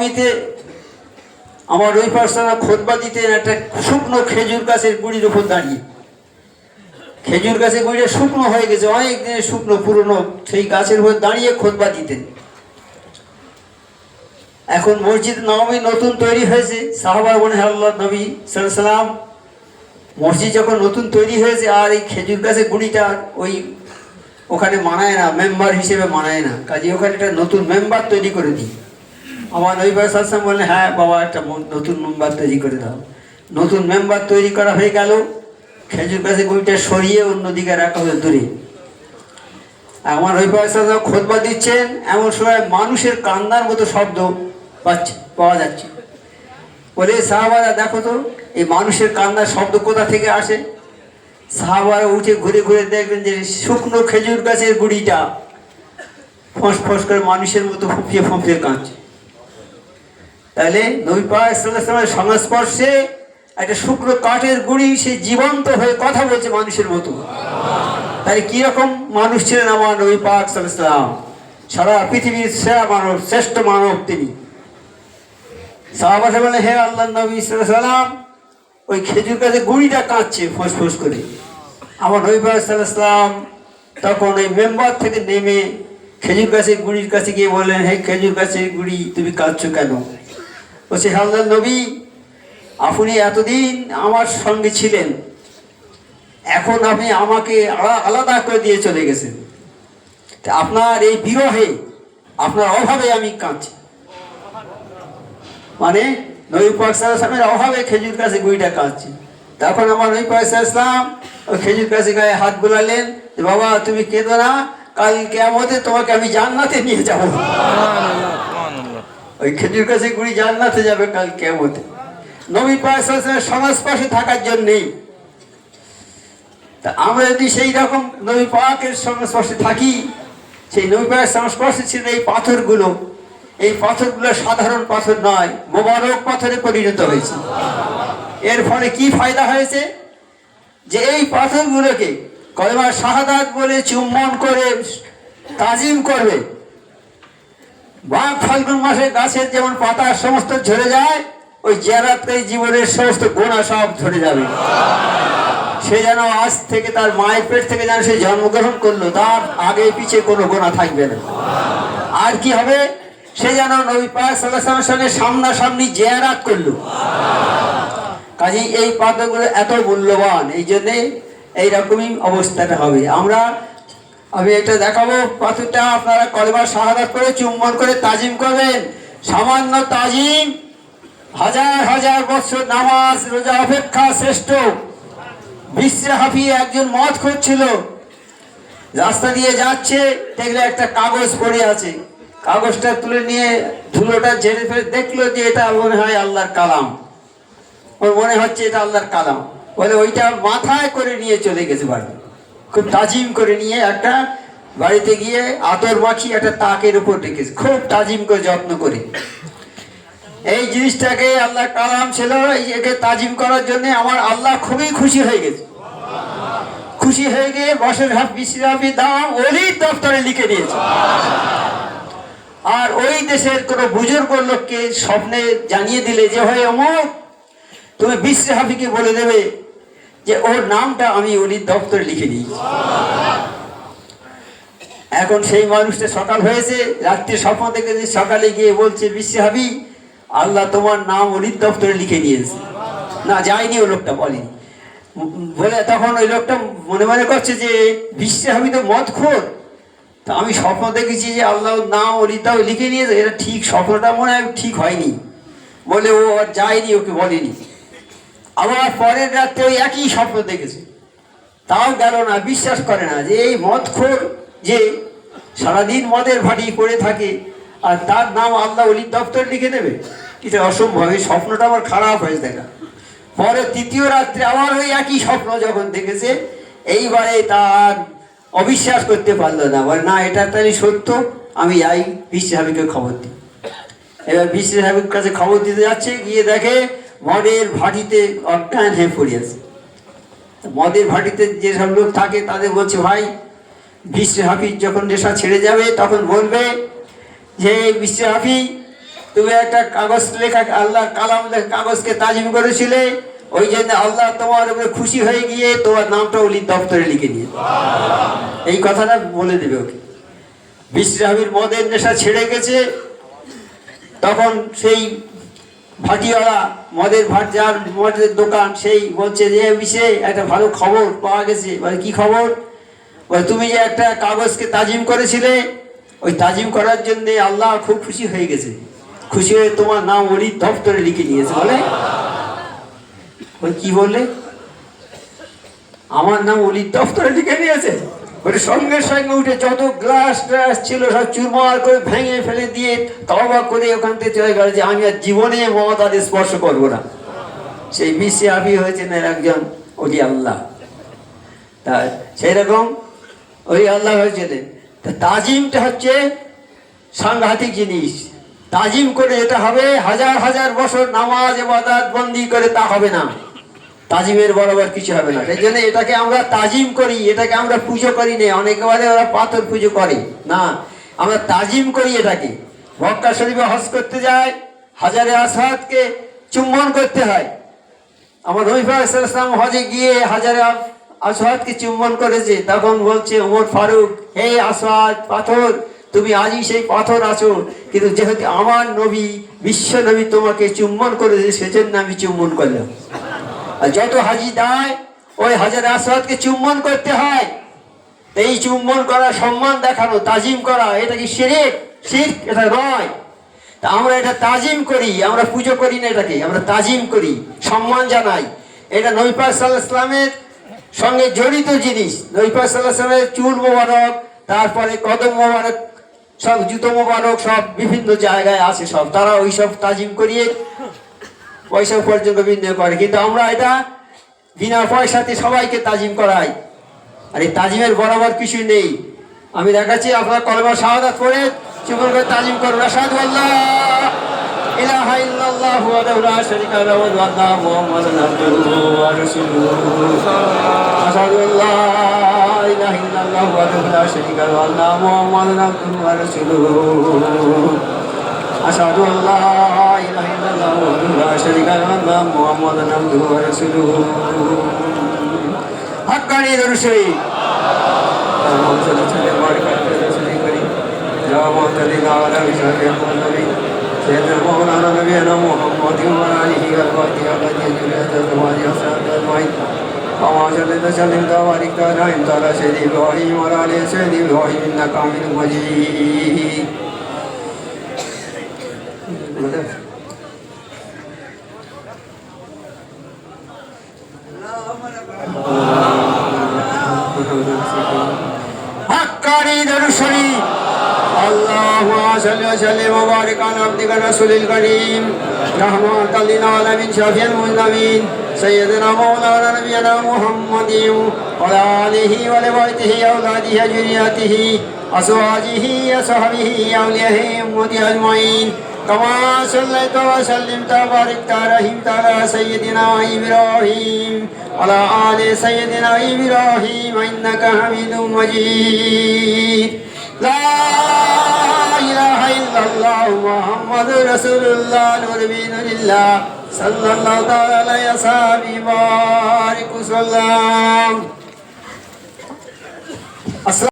নবমীতে আমার ওই পার্সোনা খোদবা দিতেন একটা শুকনো খেজুর গাছের গুড়ির উপর দাঁড়িয়ে। খেজুর গাছের গুড়িটা শুকনো হয়ে গেছে অনেক শুকনো, পুরনো, সেই গাছের উপর দাঁড়িয়ে খোদবা দিতেন। এখন মসজিদ নবমী নতুন তৈরি হয়েছে সাহাবার বনে আল্লাহ নবী সাল্লাম মসজিদ যখন নতুন তৈরি হয়েছে, আর এই খেজুর গাছের গুড়িটা ওই ওখানে মানায় না, মেম্বার হিসেবে মানায় না। কাজে ওখানে একটা নতুন মেম্বার তৈরি করে দিই। আমার নবী সাল্লাম বললেন হ্যাঁ বাবা, একটা নতুন মেম্বার তৈরি করে দাও। নতুন মেম্বার তৈরি করা হয়ে গেল। খেজুর গাছের গুড়িটা সরিয়ে অন্যদিকে রাখা হলো দূরে। আমার ওই পাশে খোদবা দিচ্ছেন, এমন সময় মানুষের কান্নার মতো শব্দ পাচ্ছে, পাওয়া যাচ্ছে। বলে, সাহাবারা, দেখো তো, এই মানুষের কান্নার শব্দ কোথা থেকে আসে? সাহাবারা উঠে ঘুরে ঘুরে দেখবেন যে, শুকনো খেজুর গাছের গুড়িটা ফোঁস ফোঁস করে মানুষের মতো ফুঁপিয়ে ফুঁপিয়ে কাঁদছে। তাহলে নবী পাক সংস্পর্শে একটা শুক্র কাঠের গুড়ি, সে জীবন্ত হয়ে কথা বলছে মানুষের মতো। তাহলে কীরকম মানুষ ছিলেন আমার নবী পাক সারা পৃথিবীর সেরা মানব, শ্রেষ্ঠ মানব তিনি। সাহাবাসা বলে হে আল্লাহ নবী সাল্লাম ওই খেজুর গাছে গুড়িটা কাঁদছে ফোঁস ফোঁস করে। আমার নবী পাক তখন ওই মেম্বার থেকে নেমে খেজুর গাছের গুড়ির কাছে গিয়ে বললেন, হে খেজুর গাছের গুড়ি, তুমি কাঁদছো কেন? বলছে হে আল্লাহ নবী, আপনি এতদিন আমার সঙ্গে ছিলেন। এখন আপনি আমাকে আলা- আলাদা করে দিয়ে চলে গেছেন। আপনার এই বিরহে, আপনার অভাবে আমি কাঁদছি। মানে নবী পাক সালামের অভাবে খেজুর গাছে গুইটা কাঁদছি। তখন আমার নবী পাক ইসলাম ওই খেজুর গাছে গায়ে হাত বোলালেন যে, বাবা, তুমি কেঁদো না, কাল কেমতে তোমাকে আমি জান্নাতে নিয়ে যাব। ওই খেজুর গাছে গুড়ি জান্নাতে যাবে কাল কেমতে নবী পাক সালামের সংস্পর্শে থাকার জন্যেই। তা আমরা যদি সেই রকম নবী পাকের সংস্পর্শে থাকি, সেই নবী পাকের সংস্পর্শে ছিল এই পাথরগুলো। এই পাথরগুলো সাধারণ পাথর নয়, মোবারক পাথরে পরিণত হয়েছে। এর ফলে কি ফায়দা হয়েছে? যে এই পাথরগুলোকে কলেমা শাহাদাত বলে চুম্বন করে তাজিম করবে। বাঘ ফাল্গুন মাসে গাছের যেমন পাতা সমস্ত ঝরে যায়, ওই জেরাতে জীবনের সমস্ত গোনা সব ঝরে যাবে। সে যেন আজ থেকে তার মায়ের পেট থেকে যেন সে জন্মগ্রহণ করল, তার আগে পিছে কোনো গোনা থাকবে না। আর কি হবে? সে যেন নবী পাক সঙ্গে সামনাসামনি জেয়ারাত করল। কাজেই এই পাথরগুলো এত মূল্যবান, এই জন্যে এইরকমই অবস্থাটা হবে। আমরা আমি এটা দেখাবো। পাথরটা আপনারা কলেবার শাহাদাত করে, চুম্বন করে তাজিম করবেন। সামান্য তাজিম, হাজার হাজার বছর নামাজ, রোজা অপেক্ষা শ্রেষ্ঠ। বিশ্বে হাফিয়ে একজন মদ করছিল রাস্তা দিয়ে যাচ্ছে, দেখলে একটা কাগজ পড়ে আছে। কাগজটা তুলে নিয়ে ধুলোটা ঝেড়ে ফেলে দেখল যে এটা মনে হয় আল্লাহর কালাম। ওর মনে হচ্ছে এটা আল্লাহর কালাম। বলে ওইটা মাথায় করে নিয়ে চলে গেছে বাড়ি খুব তাজিম করে নিয়ে একটা বাড়িতে গিয়ে আতর মাখি একটা তাকের উপর রেখেছে। খুব তাজিম করে, যত্ন করে। এই জিনিসটাকে আল্লাহ কালাম ছিল একে তাজিম করার জন্য আমার আল্লাহ খুবই খুশি হয়ে গেছে। খুশি হয়ে গিয়ে বসের হাফ বিশ্রামী দাম অলির দপ্তরে লিখে দিয়েছে। আর ওই দেশের কোনো বুজুর্গ লোককে স্বপ্নে জানিয়ে দিলে যে হয় অমুক তুমি বিশ্ব হাফিকে বলে দেবে যে ওর নামটা আমি অলির দপ্তরে লিখে দিয়েছি এখন সেই মানুষটা সকাল হয়েছে রাত্রি স্বপ্ন থেকে সকালে গিয়ে বলছে, বিশ্ব হাবি, আল্লাহ তোমার নাম অলির দপ্তরে লিখে নিয়েছে। না, যায়নি ও লোকটা, বলেনি। বলে তখন ওই লোকটা মনে মনে করছে যে, বিশ্বে হাবি তো মদ খোর তা আমি স্বপ্ন দেখেছি যে আল্লাহ নাম অলিতাও লিখে নিয়েছে। এটা ঠিক স্বপ্নটা মনে হয় ঠিক হয়নি। বলে ও আর যায়নি, ওকে বলেনি। আবার পরের রাত্রে ওই একই স্বপ্ন দেখেছে। তাও গেল না, বিশ্বাস করে না যে এই মদখোর যে সারাদিন মদের ভাটি করে থাকে আর তার নাম আল্লাহ অলির দপ্তর লিখে দেবে। এটা অসম্ভব, এই স্বপ্নটা আমার খারাপ হয়েছে, দেখা। পরে তৃতীয় রাত্রে আবার ওই একই স্বপ্ন যখন দেখেছে, এইবারে তার অবিশ্বাস করতে পারল না। বলে, না, এটা তাহলে সত্য, আমি যাই বিশ্ব হাবিকে খবর দিই। এবার বিশ্ব হাবির কাছে খবর দিতে যাচ্ছে, গিয়ে দেখে মদের ভাটিতে অজ্ঞান হয়ে পড়ে আছে মদের ভাটিতে যেসব লোক থাকে, তাদের বলছে, ভাই বিশ্ব হাফিজ যখন নেশা ছেড়ে যাবে, তখন বলবে যে বিশ্ব হাফি তুমি একটা কাগজ লেখা আল্লাহ কালাম কাগজকে তাজিম করেছিলে, ওই জন্য আল্লাহ তোমার উপরে খুশি হয়ে গিয়ে তোমার নামটা অলির দপ্তরে লিখে নিয়ে এই কথাটা বলে দেবে ওকে। বিশ্রামীর মদের নেশা ছেড়ে গেছে, তখন সেই ভাটিওয়ালা, মদের ভাট যার মদের দোকান, সেই বলছে যে বিষয়ে একটা ভালো খবর পাওয়া গেছে। বলে, কি খবর? বলে, তুমি যে একটা কাগজকে তাজিম করেছিলে, ওই তাজিম করার জন্য আল্লাহ খুব খুশি হয়ে গেছে। খুশি হয়ে তোমার নাম অলির দপ্তরে লিখে নিয়েছে। বলে ওই কি বললে? আমার নাম অলির দপ্তরে লিখে নিয়েছে। বলে, সঙ্গে সঙ্গে উঠে যত গ্লাস ট্লাস ছিল, সব চুরমার করে ভেঙে ফেলে দিয়ে তবা করে ওখান থেকে চলে গেল যে, আমি আর জীবনে মমতাকে স্পর্শ করব না। সেই বিশ্বে আবি হয়েছেন একজন অলি আল্লাহ। তা সেই রকম ওই আল্লাহ হয়েছিলেন তা তাজিমটা হচ্ছে সাংঘাতিক জিনিস। তাজিম করে এটা হবে, হাজার হাজার বছর নামাজ এবাদাত বন্দি করে তা হবে না। তাজিমের বরাবর কিছু হবে না। সেই জন্য এটাকে আমরা তাজিম করি, এটাকে আমরা পুজো করি না। অনেকে বলে ওরা পাথর পুজো করে। না, আমরা তাজিম করি এটাকে। মক্কা শরীফে হজ করতে যায়, হাজারে আসাদকে চুম্বন করতে হয়। আমার রবিফা ইসলাম হজে গিয়ে হাজারে আসাদকে চুম্বন করেছে। তখন বলছে, ওমর ফারুক, হে আসাদ পাথর, তুমি আজই সেই পাথর আছো। কিন্তু যেহেতু আমার নবী, বিশ্ব নবী তোমাকে চুম্বন করেছে, সেজন্য আমি চুম্বন করলাম। আর যত হাজি দেয়, ওই হাজার আসাদকে চুম্বন করতে হয়। এই চুম্বন করা, সম্মান দেখানো, তাজিম করা, এটা কি শিরিক? শিরক, এটা নয় তা আমরা এটা তাজিম করি, আমরা পুজো করি না এটাকে, আমরা তাজিম করি, সম্মান জানাই। এটা নৈপাল সাল্লাহ ইসলামের সঙ্গে জড়িত জিনিস। নৈপাল সাল্লাহ ইসলামের চুল মোবারক, তারপরে কদম মোবারক, সব জুতো মোবারক, সব বিভিন্ন জায়গায় আছে সব। তারা ওই সব তাজিম করিয়ে পয়সা উপার্জন করে বিনিয়োগ করে। কিন্তু আমরা এটা বিনা পয়সাতে সবাইকে তাজিম করাই। আর এই তাজিমের বরাবর কিছু নেই। আমি দেখাচ্ছি, আপনার কলমা শাহাদাত করে চুকুর করে তাজিম করুন। আসাদু আল্লাহ شريك له وأن محمدا عبده ورسوله حقاني درشي اللهم صل وسلم وبارك على رسولك الكريم يا معتدل على بشرك النبي سيدنا مولانا نبينا محمد وعلى آله وصحبه الذين جمعت أزواجه وصحبه أجمعين اللهم صل وسلم وبارك على على سيدنا إبراهيم وعلى آل سيدنا إبراهيم إنك حميد مجيد حقاني درشني اللهم صل وسلم وبارك على عبدك الرسول الكريم رحمة للعالمين شافي المذنبين سيدنا مولانا نبينا محمد وعلى آله ولبيته أولاده ذريته أزواجه وصحبه أولياء أمته أجمعين كما صليت وسلمت وباركت رحمت على سيدنا إبراهيم وعلى آل سيدنا إبراهيم إنك حميد مجيد لا إله إلا الله محمد رسول الله نور بن الله صلى الله تعالى عليه وسلم بارك وسلم